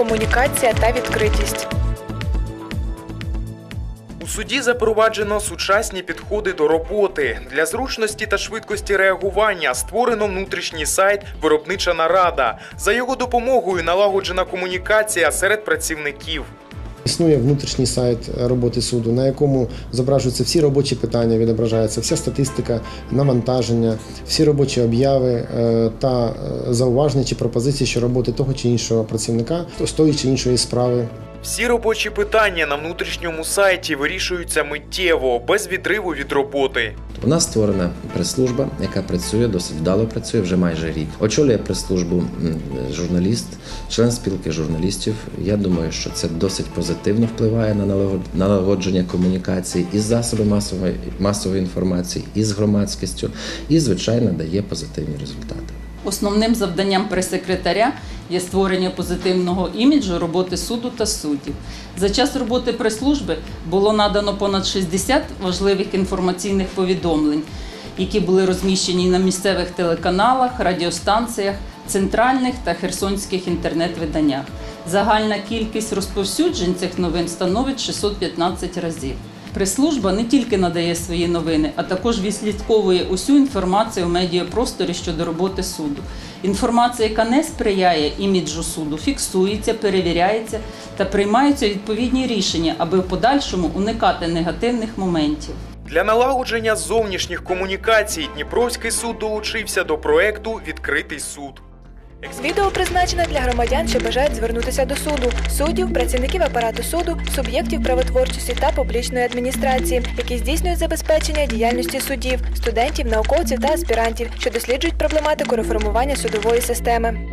комунікація та відкритість. У суді запроваджено сучасні підходи до роботи. Для зручності та швидкості реагування створено внутрішній сайт Виробнича нарада. За його допомогою налагоджена комунікація серед працівників. Існує внутрішній сайт роботи суду, на якому зображуються всі робочі питання, відображається вся статистика, навантаження, всі робочі обяви е, та е, зауваження чи пропозиції щодо роботи того чи іншого працівника з тої чи іншої справи. Всі робочі питання на внутрішньому сайті вирішуються миттєво, без відриву від роботи. У нас створена прес-служба, яка працює досить вдало працює вже майже рік. Очолює прес-службу журналіст, член спілки журналістів. Я думаю, що це досить позитивно впливає на налагод- налагодження комунікації із засобами масової масової інформації, і з громадськістю, і звичайно дає позитивні результати. Основним завданням прес-секретаря є створення позитивного іміджу роботи суду та суддів. За час роботи прес-служби було надано понад 60 важливих інформаційних повідомлень, які були розміщені на місцевих телеканалах, радіостанціях, центральних та херсонських інтернет-виданнях. Загальна кількість розповсюджень цих новин становить 615 разів. Прес-служба не тільки надає свої новини, а також відслідковує усю інформацію в медіапросторі щодо роботи суду. Інформація, яка не сприяє іміджу суду, фіксується, перевіряється та приймаються відповідні рішення, аби в подальшому уникати негативних моментів. Для налагодження зовнішніх комунікацій Дніпровський суд долучився до проекту Відкритий суд. Відео призначене для громадян, що бажають звернутися до суду, суддів, працівників апарату суду, суб'єктів правотворчості та публічної адміністрації, які здійснюють забезпечення діяльності суддів, студентів, науковців та аспірантів, що досліджують проблематику реформування судової системи.